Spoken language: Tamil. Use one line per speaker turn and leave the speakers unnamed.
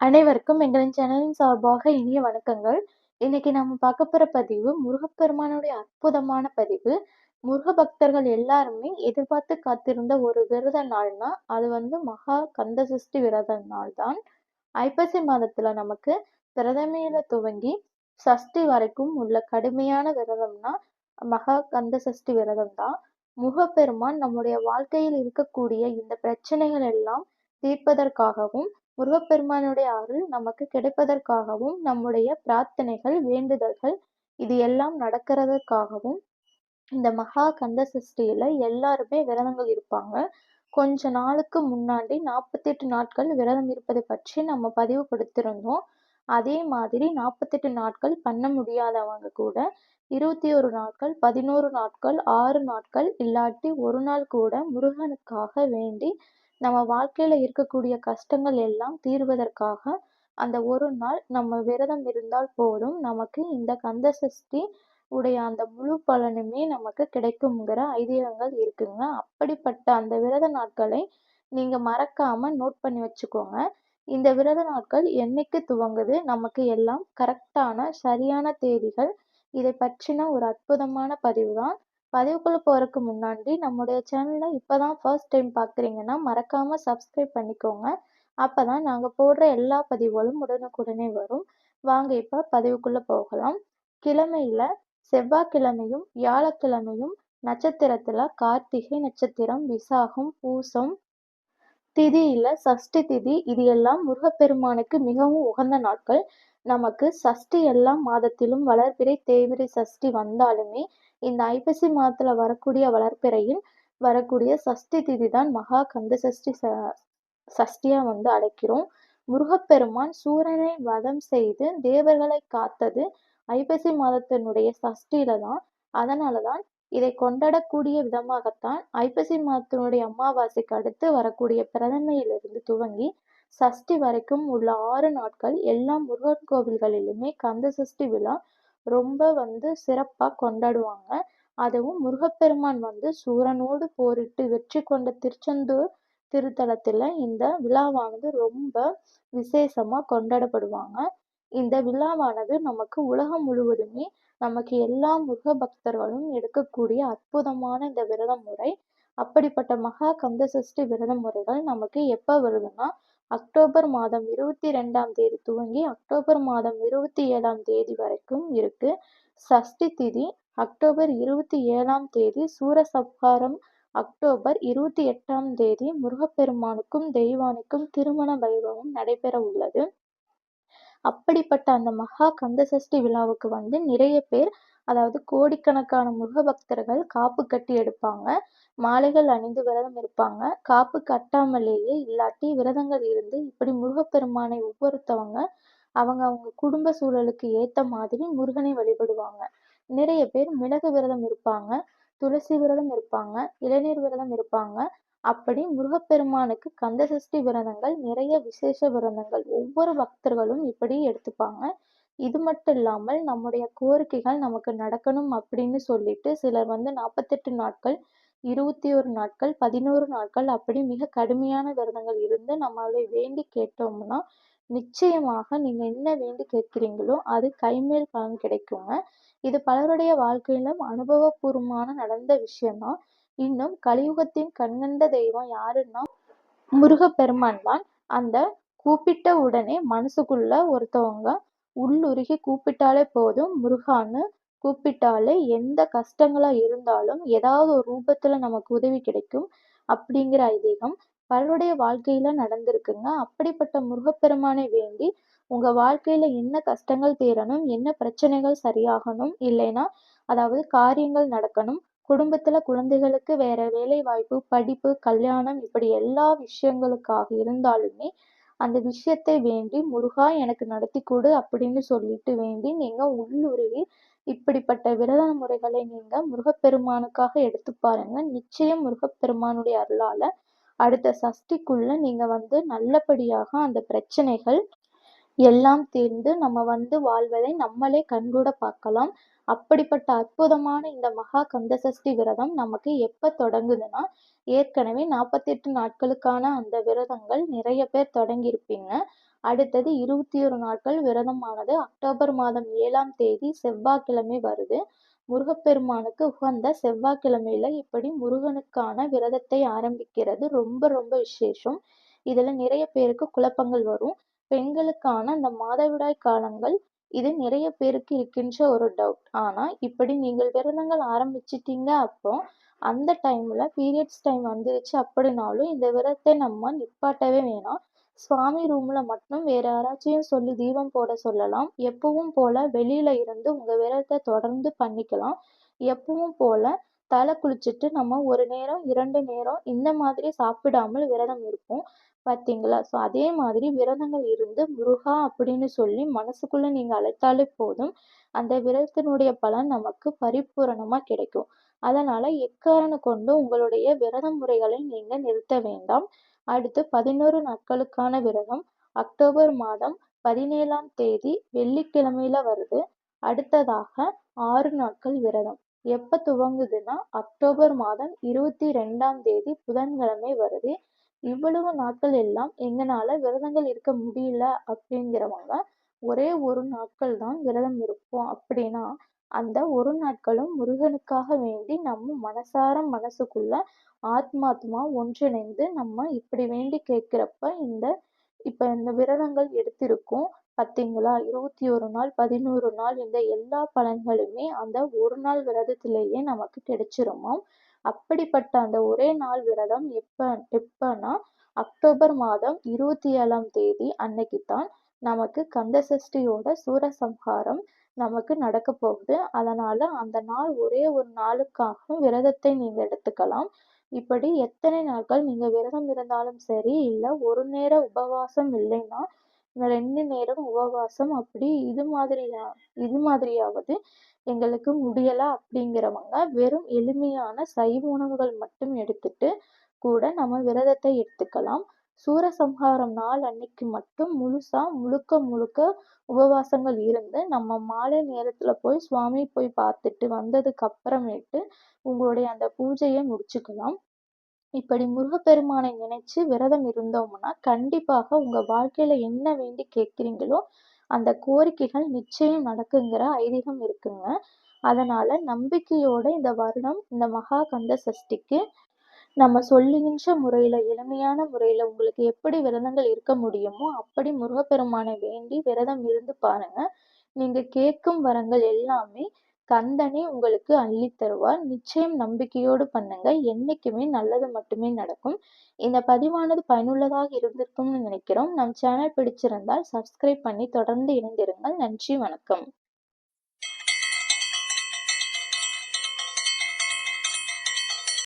அனைவருக்கும் எங்களின் சேனலின் சார்பாக இனிய வணக்கங்கள். இன்னைக்கு நம்ம பார்க்க போற பதிவு முருகப்பெருமானுடைய அற்புதமான பதிவு. முருக பக்தர்கள் எல்லாருமே எதிர்பார்த்து காத்திருந்த ஒரு விரத நாள்னா, அது வந்து மகா கந்த சஷ்டி விரத நாள் தான். ஐப்பசி மாதத்துல நமக்கு பிரதமையில துவங்கி சஷ்டி வரைக்கும் உள்ள கடுமையான விரதம்னா மகா கந்த சஷ்டி விரதம் தான். முருகப்பெருமான் நம்முடைய வாழ்க்கையில் இருக்கக்கூடிய இந்த பிரச்சனைகள் எல்லாம் தீர்ப்பதற்காகவும் முருகப்பெருமானுடைய அருள் நமக்கு கிடைப்பதற்காகவும் நம்முடைய பிரார்த்தனைகள் வேண்டுதல்கள் இது எல்லாம் நடக்கிறதுக்காகவும் இந்த மகா கந்த சஷ்டியில எல்லாருமே விரதங்கள் இருப்பாங்க. கொஞ்ச நாளுக்கு முன்னாடி நாற்பத்தெட்டு நாட்கள் விரதம் இருப்பதை பற்றி நம்ம பதிவு கொடுத்திருந்தோம். அதே மாதிரி நாற்பத்தெட்டு நாட்கள் பண்ண முடியாதவங்க கூட இருபத்தி ஒரு நாட்கள் பதினோரு நாட்கள் ஆறு நாட்கள் இல்லாட்டி ஒரு நாள் கூட முருகனுக்காக வேண்டி நம்ம வாழ்க்கையில இருக்கக்கூடிய கஷ்டங்கள் எல்லாம் தீர்வதற்காக அந்த ஒரு நாள் நம்ம விரதம் இருந்தால் போதும். நமக்கு இந்த கந்த சஷ்டி உடைய அந்த முழு பலனுமே நமக்கு கிடைக்குங்கிற ஐதீகங்கள் இருக்குங்க. அப்படிப்பட்ட அந்த விரத நாட்களை நீங்க மறக்காம நோட் பண்ணி வச்சுக்கோங்க. இந்த விரத நாட்கள் என்னைக்கு துவங்குது? நமக்கு எல்லாம் கரெக்டான சரியான தேதிகள். இதை பற்றின ஒரு அற்புதமான பதிவு தான் பதிவுக்குள்ள போறதுக்கு முன்னாடி நம்முடைய சேனலை இப்பதான் ஃபர்ஸ்ட் டைம் பார்க்குறீங்கன்னா மறக்காம சப்ஸ்கிரைப் பண்ணிக்கோங்க. அப்பதான் நாங்க போடுற எல்லா பதிவுகளும் உடனுக்குடனே வரும். வாங்க இப்ப பதிவுக்குள்ள போகலாம். கிழமையில செவ்வாய்க்கிழமையும் வியாழக்கிழமையும் நட்சத்திரத்துல கார்த்திகை நட்சத்திரம் விசாகம் பூசம் திதியில சஷ்டி திதி இது எல்லாம் முருகப்பெருமானுக்கு மிகவும் உகந்த நாட்கள். நமக்கு சஷ்டி எல்லாம் மாதத்திலும் வளர்பிறை தேய்பிறை சஷ்டி வந்தாலுமே இந்த ஐப்பசி மாதத்துல வரக்கூடிய வளர்ப்பிறையில் வரக்கூடிய சஷ்டி திதி தான் மகா கந்த சஷ்டி ச சஷ்டியா வந்து அழைக்கிறோம். முருகப்பெருமான் சூரனை வதம் செய்து தேவர்களை காத்தது ஐப்பசி மாதத்தினுடைய சஷ்டியில தான். அதனாலதான் இதை கொண்டாடக்கூடிய விதமாகத்தான் ஐப்பசி மாதத்தினுடைய அமாவாசைக்கு அடுத்து வரக்கூடிய பிரதமையிலிருந்து துவங்கி சஷ்டி வரைக்கும் உள்ள ஆறு நாட்கள் எல்லா முருகன் கோவில்களிலுமே கந்த சஷ்டி விழா ரொம்ப வந்து சிறப்பா கொண்டாடுவாங்க. அதுவும் முருகப்பெருமான் வந்து சூரனோடு போரிட்டு வெற்றி கொண்ட திருச்செந்தூர் திருத்தலத்துல இந்த விழாவானது ரொம்ப விசேஷமா கொண்டாடப்படுவாங்க. இந்த விழாவானது நமக்கு உலகம் முழுவதுமே நமக்கு எல்லா முருக பக்தர்களும் எடுக்கக்கூடிய அற்புதமான இந்த விரத முறை. அப்படிப்பட்ட மகா கந்த சஷ்டி விரத முறைகள் நமக்கு எப்ப வருதுன்னா அக்டோபர் மாதம் இருபத்தி ரெண்டாம் தேதி துவங்கி அக்டோபர் மாதம் இருபத்தி ஏழாம் தேதி வரைக்கும் இருக்கு. சஷ்டி திதி அக்டோபர் இருபத்தி ஏழாம் தேதி சூரசம்ஹாரம் அக்டோபர் இருபத்தி எட்டாம் தேதி முருகப்பெருமானுக்கும் தெய்வானுக்கும் திருமண வைபவம் நடைபெற உள்ளது. அப்படிப்பட்ட அந்த மகா கந்த சஷ்டி விழாவுக்கு வந்து நிறைய பேர் அதாவது கோடிக்கணக்கான முருக பக்தர்கள் காப்பு கட்டி எடுப்பாங்க. மாலைகள் அணிந்து விரதம் இருப்பாங்க. காப்பு கட்டாமலேயே இல்லாட்டி விரதங்கள் இருந்து இப்படி முருகப்பெருமானை ஒவ்வொருத்தவங்க அவங்க அவங்க குடும்ப சூழலுக்கு ஏத்த மாதிரி முருகனை வழிபடுவாங்க. நிறைய பேர் மிளகு விரதம் இருப்பாங்க துளசி விரதம் இருப்பாங்க இளநீர் விரதம் இருப்பாங்க. அப்படி முருகப்பெருமானுக்கு கந்த சஷ்டி விரதங்கள் நிறைய விசேஷ விரதங்கள். ஒவ்வொரு பக்தர்களும் இப்படி எடுத்துப்பாங்க. இது மட்டும் இல்லாமல் நம்முடைய கோரிக்கைகள் நமக்கு நடக்கணும் அப்படின்னு சொல்லிட்டு சிலர் வந்து நாற்பத்தெட்டு நாட்கள் இருபத்தி ஒரு நாட்கள் பதினோரு நாட்கள் அப்படி மிக கடுமையான விரதங்கள் இருந்து நம்மளை வேண்டி கேட்டோம்னா நிச்சயமாக நீங்க என்ன வேண்டி கேட்கிறீங்களோ அது கைமேல் பலன் கிடைக்குங்க. இது பலருடைய வாழ்க்கையிலும் அனுபவபூர்வமான நடந்த விஷயம்தான். இன்னும் கலியுகத்தின் கண்கண்ட தெய்வம் யாருன்னா முருகப்பெருமான் தான் அந்த கூப்பிட்ட உடனே மனசுக்குள்ள ஒருத்தவங்க உள்ளுருகி கூப்பிட்டாலே போதும். முருகான்னு கூப்பிட்டாலே எந்த கஷ்டங்களா இருந்தாலும் ஏதாவது ஒரு ரூபத்துல நமக்கு உதவி கிடைக்கும் அப்படிங்கிற ஐதீகம் பலருடைய வாழ்க்கையில நடந்திருக்குங்க. அப்படிப்பட்ட முருகப்பெருமானை வேண்டி உங்க வாழ்க்கையில என்ன கஷ்டங்கள் தீரணும் என்ன பிரச்சனைகள் சரியாகணும் இல்லைன்னா அதாவது காரியங்கள் நடக்கணும் குடும்பத்துல குழந்தைகளுக்கு வேற வேலை வாய்ப்பு படிப்பு கல்யாணம் இப்படி எல்லா விஷயங்களுக்காக இருந்தாலுமே அந்த விஷயத்தை வேண்டி முருகா எனக்கு நடத்தி கொடு அப்படின்னு சொல்லிட்டு வேண்டி நீங்க உள்ளுருகி இப்படிப்பட்ட விரத முறைகளை நீங்க முருகப்பெருமானுக்காக எடுத்து பாருங்க. நிச்சயம் முருகப்பெருமானுடைய அருளால அடுத்த சஷ்டிக்குள்ள நீங்க வந்து நல்லபடியாக அந்த பிரச்சனைகள் எல்லாம் தீர்ந்து நம்ம வந்து வாழ்வதை நம்மளே கண்கூட பார்க்கலாம். அப்படிப்பட்ட அற்புதமான இந்த மகா கந்தசஷ்டி விரதம் நமக்கு எப்போ தொடங்குதுன்னா ஏற்கனவே நாற்பத்தெட்டு நாட்களுக்கான அந்த விரதங்கள் நிறைய பேர் தொடங்கியிருப்பீங்க. அடுத்தது இருபத்தி ஒரு நாட்கள் விரதமானது அக்டோபர் மாதம் ஏழாம் தேதி செவ்வாய்க்கிழமை வருது. முருகப்பெருமானுக்கு உகந்த செவ்வாய்க்கிழமையில இப்படி முருகனுக்கான விரதத்தை ஆரம்பிக்கிறது ரொம்ப ரொம்ப விசேஷம். இதுல நிறைய பேருக்கு குழப்பங்கள் வரும். பெண்களுக்கான அந்த மாதவிடாய் காலங்கள் இது நிறைய பேருக்கு இருக்கின்ற ஒரு டவுட் ஆனால் இப்படி நீங்கள் விரதங்கள் ஆரம்பிச்சிட்டீங்க அப்போ அந்த டைமில் பீரியட்ஸ் டைம் வந்துருச்சு அப்படின்னாலும் இந்த விரதத்தை நம்ம நிப்பாட்டவே வேணாம். சுவாமி ரூமில் மட்டும் வேறு யாராச்சும் சொல்லி தீபம் போட சொல்லலாம். எப்பவும் போல் வெளியில் இருந்து உங்கள் விரதத்தை தொடர்ந்து பண்ணிக்கலாம். எப்பவும் போல் தலை குளிச்சுட்டு நம்ம ஒரு நேரம் இரண்டு நேரம் இந்த மாதிரி சாப்பிடாமல் விரதம் இருப்போம். பார்த்தீங்களா ஸோ அதே மாதிரி விரதங்கள் இருந்து முருகா அப்படின்னு சொல்லி மனசுக்குள்ளே நீங்க அழைத்தாலே போதும். அந்த விரதத்தினுடைய பலன் நமக்கு பரிபூரணமா கிடைக்கும். அதனால எக்காரணம் கொண்டு உங்களுடைய விரத முறைகளை நீங்க நிறுத்த வேண்டாம். அடுத்து பதினோரு நாட்களுக்கான விரதம். அக்டோபர் மாதம் பதினேழாம் தேதி வெள்ளிக்கிழமையில வருது. அடுத்ததாக ஆறு நாட்கள் விரதம். எப்போ துவங்குதுன்னா அக்டோபர் மாதம் இருபத்தி ரெண்டாம் தேதி புதன்கிழமை வருது. இவ்வளவு நாட்கள் எல்லாம் எங்களால விரதங்கள் இருக்க முடியல அப்படிங்கிறவங்க ஒரே ஒரு நாட்கள் தான் விரதம் இருப்போம் அப்படின்னா அந்த ஒரு நாட்களும் முருகனுக்காக வேண்டி நம்ம மனசார மனசுக்குள்ள ஆத்மாத்மா ஒன்றிணைந்து நம்ம இப்படி வேண்டி கேட்கிறப்ப இந்த இப்ப இந்த விரதங்கள் எடுத்திருக்கோம் பார்த்தீங்களா இருபத்தி ஒரு நாள் பதினோரு நாள் இந்த எல்லா பலன்களுமே அந்த ஒரு நாள் விரதத்திலேயே நமக்கு கிடைச்சிருமாம். அப்படிப்பட்ட அந்த ஒரே நாள் விரதம் எப்ப எப்பன்னா அக்டோபர் மாதம் இருபத்தி ஏழாம் தேதி அன்னைக்கு தான் நமக்கு கந்தசஷ்டியோட சூரசம்ஹாரம் நமக்கு நடக்க போகுது. அதனால அந்த நாள் ஒரே ஒரு நாளுக்காக விரதத்தை நீங்க எடுத்துக்கலாம். இப்படி எத்தனை நாட்கள் நீங்க விரதம் இருந்தாலும் சரி இல்ல ஒரு நேர உபவாசம் இல்லைன்னா ரெண்டு நேரம் உபவாசம் அப்படி இது மாதிரியா இது மாதிரியாவது எங்களுக்கு முடியல அப்படிங்கிறவங்க வெறும் எளிமையான சைவ உணவுகள் மட்டும் எடுத்துட்டு கூட நம்ம விரதத்தை எடுத்துக்கலாம். சூரசம்ஹாரம் நாள் அன்னைக்கு மட்டும் முழுசா முழுக்க முழுக்க உபவாசங்கள் இருந்து நம்ம மாலை நேரத்துல போய் சுவாமி போய் பார்த்துட்டு வந்ததுக்கு அப்புறமேட்டு உங்களுடைய அந்த பூஜையை முடிச்சுக்கலாம். இப்படி முருகப்பெருமானை நினைச்சு விரதம் இருந்தோம்னா கண்டிப்பாக உங்க வாழ்க்கையில என்ன வேண்டி கேட்குறீங்களோ அந்த கோரிக்கைகள் நிச்சயம் நடக்குங்கிற ஐதீகம் இருக்குங்க. அதனால நம்பிக்கையோட இந்த வருடம் இந்த மகா கந்த சஷ்டிக்கு நம்ம சொல்லுகின்ற முறையில எளிமையான முறையில உங்களுக்கு எப்படி விரதங்கள் இருக்க முடியுமோ அப்படி முருகப்பெருமானை வேண்டி விரதம் இருந்து பாருங்க. நீங்க கேட்கும் வரங்கள் எல்லாமே கந்தனே உங்களுக்கு அள்ளி தருவார். நிச்சயம் நம்பிக்கையோடு பண்ணுங்க. என்னைக்குமே நல்லது மட்டுமே நடக்கும். இந்த பதிவானது பயனுள்ளதாக இருந்திருக்கும்னு நினைக்கிறோம். நம் சேனல் பிடிச்சிருந்தால் சப்ஸ்கிரைப் பண்ணி தொடர்ந்து இணைந்திருங்கள். நன்றி வணக்கம்.